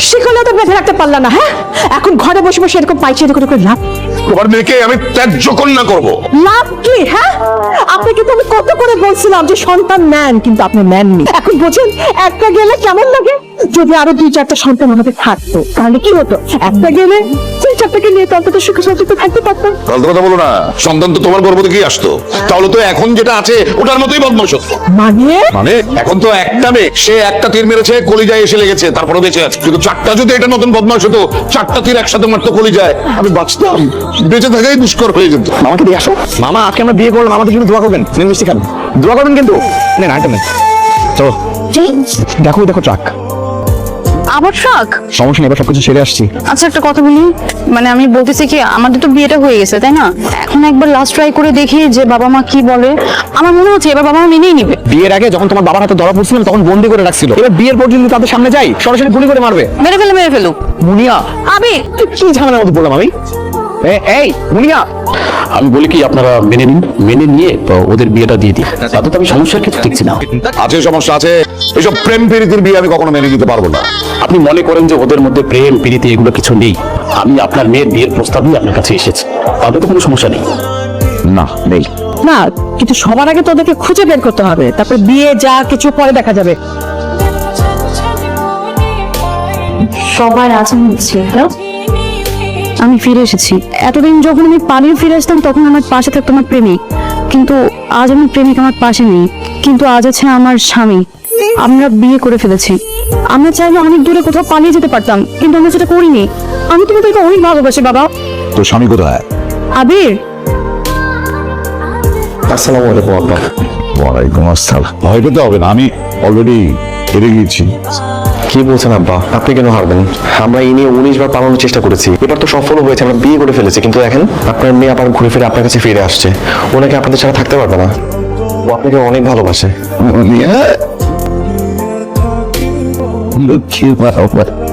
শিখলে তো বেঁধে রাখতে পারলাম না হ্যাঁ? এখন ঘরে বসে বসে এরকম পাইছে এরকম করে লাভ? তোমার মেয়েকে আমি ত্যায্য কন্যা করব। লাভ কি হ্যাঁ? আপনাকে তো আমি কত করে বলছিলাম যে সন্তান নেন কিন্তু আপনি নেননি এখন বোঝেন একটা গেলে কেমন লাগে? যদি আরও দুই চারটা সন্তান আমাদের থাকতো তাহলে কি হতো? একটা গেলে দুই চারটাকে নিয়ে তো অন্তত সুখে শান্তিতে থাকতে পারতাম। ফালতু কথা বলো না সন্তান তো তোমার গর্ভ থেকেই আসতো। তাহলে তো এখন যেটা আছে ওটার মতোই বদমাশ হতো মানে? মানে এখন তো একটা মেয়ে সে একটা তীর মেরেছে কলিজায় এসে লেগেছে তারপরে বেঁচে আছে। কিন্তু চারটা যদি এটা নতুন বদমাশ হতো চারটা তীর একসাথে মারতো কলিজায় আমি বাঁচতাম। বেঁচে থাকাই দুষ্কর হয়ে যেত। মামাকে দিয়ে আসো। মামা আজকে আমরা বিয়ে করলাম আমাদের জন্য দোয়া করবেন। মিষ্টি খান দোয়া করবেন কিন্তু? নেন আইটেম নেন চলো। দেখো দেখো ট্রাক আবার ট্রাক সমস্যা নেই এবার সবকিছু ছেড়ে আসছি। আচ্ছা একটা কথা বলি। মানে আমি বলতেছি কি আমাদের তো বিয়েটা হয়ে গেছে তাই না? এখন একবার লাস্ট ট্রাই করে দেখি যে বাবা মা কি বলে। আমার মনে হচ্ছে এবার বাবা মা মেনেই নিবে। বিয়ের আগে যখন তোমার বাবার হাতে ধরা পড়ছিলাম তখন বন্দি করে রাখছিল। এবার বিয়ের পর যদি তাদের সামনে যাই সরাসরি গুলি করে মারবে। মেরে ফেলে মেরে ফেলুক। মুনিয়া তুই কি ঝামেলার মতো বললাম আমি? এই মুনিয়া। আমি বলি কি আপনারা মেনে নিন মেনে নিয়ে ওদের বিয়েটা দিয়ে দিন। তাতে তো আমি সমস্যার কিছু দেখছি না। আছে সমস্যা আছে এসব প্রেম প্রীতির বিয়ে আমি কখনো মেনে নিতে পারব না। আপনি মনে করেন যে ওদের মধ্যে প্রেম প্রীতি এগুলো কিছু নেই। আমি আপনার মেয়ের বিয়ের প্রস্তাব নিয়ে আপনার কাছে এসেছি। তাতে তো কোনো সমস্যা নেই। না নেই। না কিন্তু সবার আগে তো ওদেরকে খুঁজে বের করতে হবে। তারপর বিয়ে যা কিছু পরে দেখা যাবে। সবার আছেন হচ্ছে আমি ফিরে এসেছি। এতদিন যখন আমি পালিয়ে ফিরে আসতাম তখন আমার পাশে থাকতো আমার প্রেমিক। কিন্তু আজ আমার প্রেমিক আমার পাশে নেই। কিন্তু আজ আছে আমার স্বামী। আমরা বিয়ে করে ফেলেছি। আমরা চাইলে অনেক দূরে কোথাও পালিয়ে যেতে পারতাম কিন্তু আমরা সেটা করিনি। আমি তোমাদেরকে অনেক ভালোবাসি বাবা। তোর স্বামী কোথায়? আবির। আসসালামু আলাইকুম আব্বা। ওয়ালাইকুম আসসালাম। ভয় পেতে হবে না আমি অলরেডি হেরে গিয়েছি। কি বলছেন আব্বা? আপনি কেন হারবেন? আমরা এই নিয়ে উনিশ বার পালানোর চেষ্টা করেছি। এবার তো সফল হয়েছে, আমরা বিয়ে করে ফেলেছি। কিন্তু দেখেন আপনার মেয়ে আবার ঘুরে ফিরে আপনার কাছে ফিরে আসছে। ওনাকে আপনাদের ছাড়া থাকতে পারবে না। ও আপনাকে অনেক ভালোবাসে। লক্ষ্মী বাবা।